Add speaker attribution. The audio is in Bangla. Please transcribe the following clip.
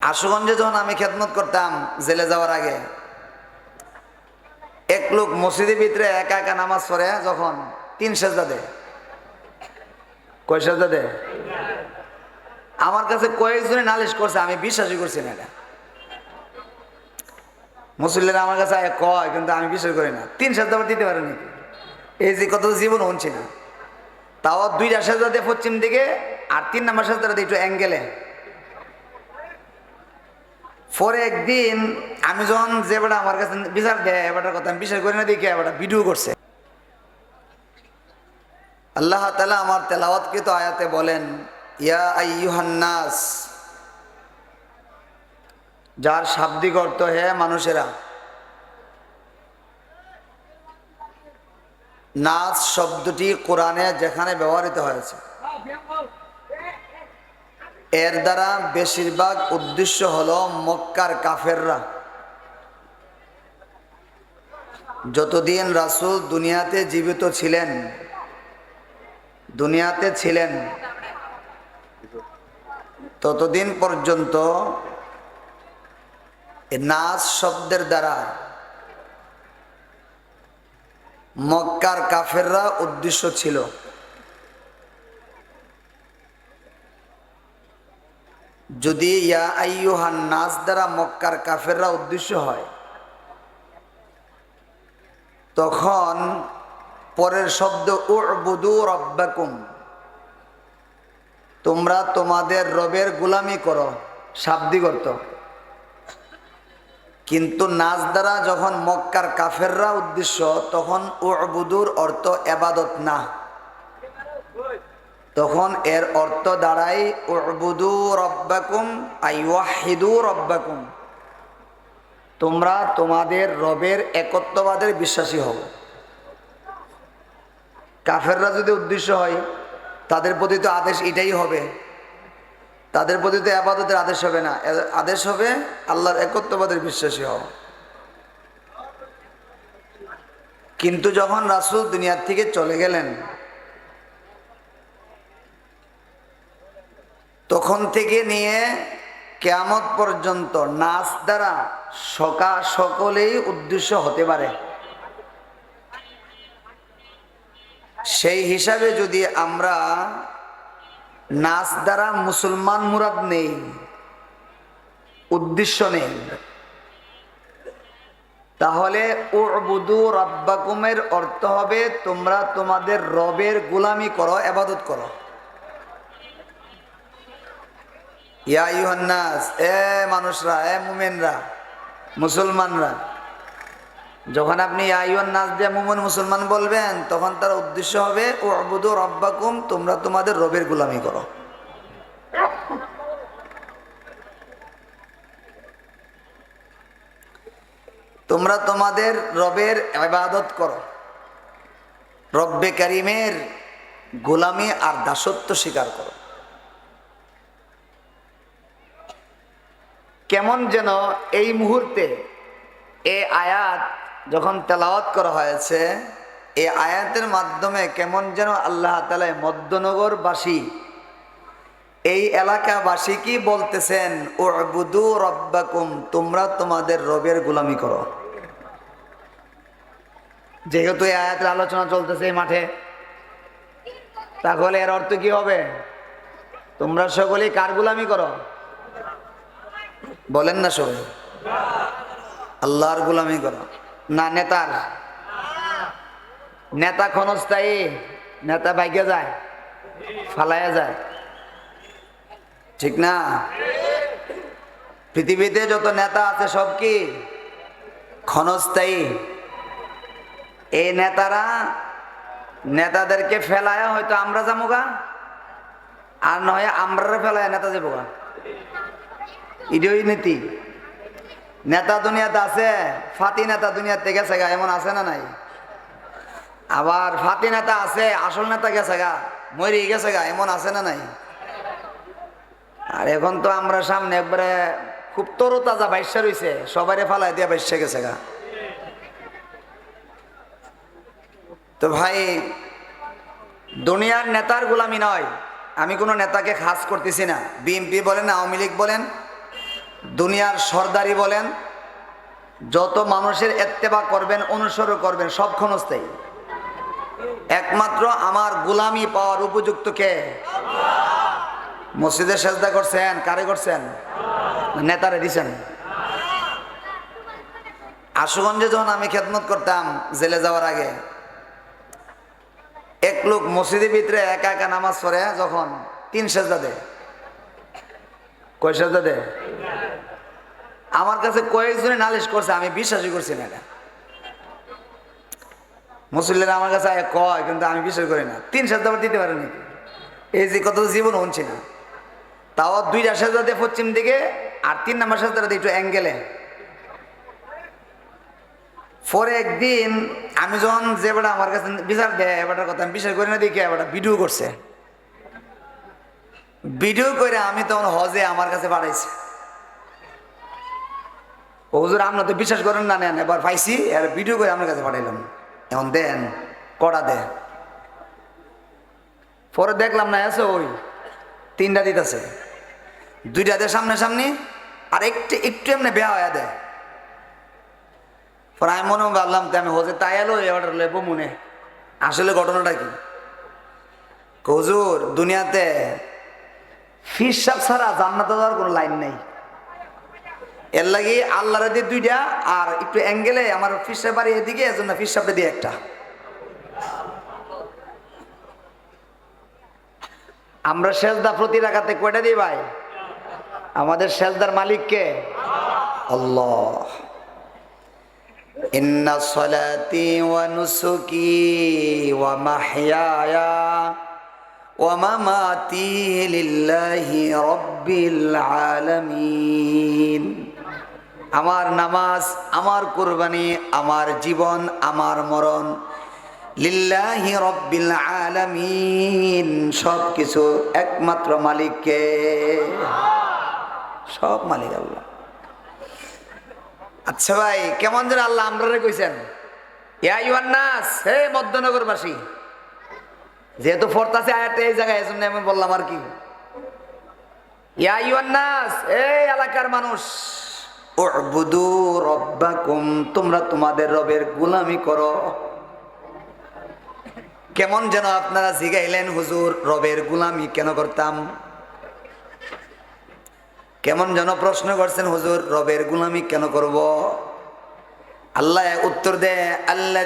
Speaker 1: আশুগঞ্জে যখন আমি খেদমত করতাম জেলে যাওয়ার আগে, এক লোক মসজিদের ভিতরে একা একা নামাজ পড়ে, যখন তিন সেজদা দেয়। কয় সেজদা দেয়? আমার কাছে কয়েকজনে নালিশ করছে, আমি বিশ্বাসই করছি না এটা। মুসল্লিরা আমার কাছে কয়, কিন্তু আমি বিশ্বাস করি না। তিন সেজদা দিতে পারে নাকি? এই যে কত জীবন হচ্ছে না। তাও দুইটা সেজদা দিয়ে পশ্চিম দিকে, আর তিন নাম্বার সেজদা দিয়ে একটু অ্যাঙ্গেলে। পরে একদিন আমি যখন যে বেটা আমার কাছে বিচার দেয় এবারটার কথা আমি বিশ্বাস করি না, দেখি এবারটা ভিডিও করছে। আল্লাহ তালা আমার তেলাওয়াতকৃত আয়াতে বলেন, ইয়া আইয়ুহান্নাস যার শাব্দিক অর্থ হে মানুষেরা নাচ শব্দটি কোরআনে যেখানে ব্যবহৃত হয়েছে। এর দ্বারা বেশিরভাগ উদ্দেশ্য হলো মক্কার কাফেররা। যতদিন রাসূল দুনিয়াতে জীবিত ছিলেন, দুনিয়াতে ছিলেন, ততদিন পর্যন্ত নাচ শব্দের দ্বারা মক্কার কাফেররা উদ্দেশ্য ছিল। যদি ইয়া আইয়ুহান নাচ দ্বারা মক্কার কাফেররা উদ্দেশ্য হয়, তখন পরের শব্দ, উবুদু রব্বাকুম তোমরা তোমাদের রবের গুলামি করো অর্থ। কিন্তু নাচ দ্বারা যখন মক্কার কাফেররা উদ্দেশ্য, তখন উবুদুর অর্থ এবাদত না। তখন এর অর্থ দাঁড়ায় তোমরা তোমাদের রবের একত্ববাদের বিশ্বাসী হও। কাফেররা যদি উদ্দেশ্য হয়, তাদের প্রতি তো আদেশ এটাই হবে। তাদের প্রতি তো আবাদতের আদেশ হবে না। আদেশ হবে, আল্লাহর একত্ববাদের বিশ্বাসী হও। কিন্তু যখন রাসূল দুনিয়ার থেকে চলে গেলেন তখন থেকে নিয়ে কেয়ামত পর্যন্ত নাচ দ্বারা সকা সকলেই উদ্দেশ্য হতে পারে। সেই হিসাবে যদি আমরা নাচ দ্বারা মুসলমান মুরাদ নেই, উদ্দেশ্য নেই, তাহলে উবুদু রব্বাকুমের অর্থ হবে তোমরা তোমাদের রবের গোলামি করো, এবাদত করো। ইয়া ইউহান্নাস এ মানুষরা, এ মুমেনরা, মুসলমানরা। যখন আপনি আইয়ন নাচ দিয়ে মুমিন মুসলমান বলবেন, তখন তার উদ্দেশ্য হবে ও রব্বাকুম, তোমরা তোমাদের রবের গোলামি করো। তোমরা তোমাদের রবের ইবাদত করো। রব্বে কারিমের গোলামি আর দাসত্ব স্বীকার করো। কেমন যেন এই মুহূর্তে এই আয়াত যখন তেলাওয়াত করা হয়েছে এই আয়াতের মাধ্যমে কেমন যেন আল্লাহ তালা মধ্যনগরবাসী, এই এলাকাবাসী কি বলতেছেন ও বুদু রব্বাকুম, তোমরা তোমাদের রবের গোলামি করো। যেহেতু এই আয়াতের আলোচনা চলতেছে এই মাঠে, তাহলে এর অর্থ কি হবে? তোমরা সকলেই কার গোলামি করো? বলেন না সবাই। আল্লাহর গোলামি করো। না, নেতার। নেতা ক্ষণস্থায়ী, নেতা বাইকে যায়, ফালাইয়া যায়। ঠিক না? পৃথিবীতে যত নেতা আছে সব কি? ক্ষণস্থায়ী। এই নেতারা, নেতাদেরকে ফেলায় হয়তো আমরা যামুগা আর নয় আমরা ফেলায় নেতা যাব ইডিওই নীতি। নেতা দুনিয়াতে আছে, ফাতি নেতা দুনিয়াতে গেছে গা, এমন আছে না নাই? আবার ফাতি নেতা আছে, আসল নেতা গেছে গা, মরি গেছে গা, এমন আছে না নাই? আর এখন তো আমরা সামনে একবারে খুব তরু তাজা বাইশা রয়েছে সবাই ফালাই দিয়ে বাইশা গেছে গা। তো ভাই, দুনিয়ার নেতার গোলামি নয়, আমি কোনো নেতাকে খাস করতেছি না। বিএনপি বলেন আওয়ামী লীগ বলেন দুনিয়ার সর্দারি বলেন, যত মানুষের এত্তেবা করবেন, অনুসরণ করবেন, সব ক্ষণস্থায়ী। একমাত্র আমার গুলামি পাওয়ার উপযুক্ত কে? মসজিদে সেজদা করছেন, কারে করছেন? নেতারে দিছেন? আশুগঞ্জে যখন আমি খেদমত করতাম, জেলে যাওয়ার আগে, এক লোক মসজিদের ভিতরে একা একা নামাজ পড়ে, যখন তিন সেজদা দেয়। কয় সেজদা দেয়? আমার কাছে কয়েকজনে নালিশ করছে, আমি বিশ্বাসই করছি না এটা। মুসল্লিরা আমার কাছে কয়, কিন্তু আমি বিশ্বাস করি না। তিন আবার দিতে পারে নাকি এই যে কত জীবন হচ্ছে না। তাও দুইটা সেজদা দেয় পশ্চিম দিকে, আর তিন নম্বর দেয় একটু অ্যাঙ্গেলে। পরে একদিন আমি যখন যে বেটা আমার কাছে বিচার দেয় এবারটার কথা আমি বিশ্বাস করি না, দেখি এবারটা ভিডিও করছে। ভিডিও করে আমি তখন হজে আমার কাছে পাঠাইছি। ও হুজুর, আপনার তো বিশ্বাস করেন না, নেন, এবার পাইছি, আর ভিডিও করে আমার কাছে পাঠাইলাম। এখন দেন, কড়া দেন পরে দেখলাম না, আছে ওই, তিনটা দিতেছে। দুইটা দেয় সামনে সামনে, আর একটু একটু এমনি বেয়া হয়ে দেয় পরে আমি মনে ভাবলাম, তো আমি হজে তাই এলো এবার লেবো মনে। আসলে ঘটনাটা কি? হুজুর, দুনিয়াতে ফিসাব ছাড়া জান্নাতে যাওয়ার কোনো লাইন নেই। এর লাগে আল্লাহরা দিয়ে দুইটা, আর একটু অ্যাঙ্গেলে আমার ফিসাব বাড়ি এদিকে, এজন্য ফিস দিয়ে একটা। আমরা সেজদা প্রতি রাখাতে কয়টা দিই ভাই? আমাদের সেজদার মালিককে আল্লাহ। মামাতি আমার নামাজ, আমার কুরবানি, আমার জীবন, আমার মরণ। লিল্লাহি রব্বিল আলামিন সব কিছু একমাত্র মালিককে। সব মালিক আল্লাহ। আচ্ছা ভাই, কেমন যেন আল্লাহ আমরা কইছেন। নাস হে মধ্যনগরবাসী। যেহেতু ফোর্থ আছে আয়াতে, এই জায়গায় এজন্য আমি বললাম আর কি। নাস এই এলাকার মানুষ। রব্বাকুম, তোমরা তোমাদের রবের গুলামি করো। কেমন যেন আপনারা জিগাইলেন, হুজুর, রবের গুলামি কেন করতাম? কেমন যেন প্রশ্ন করছেন, হুজুর, রবের গুলামি কেন করব? আল্লাহ উত্তর দেয় আল্লাহ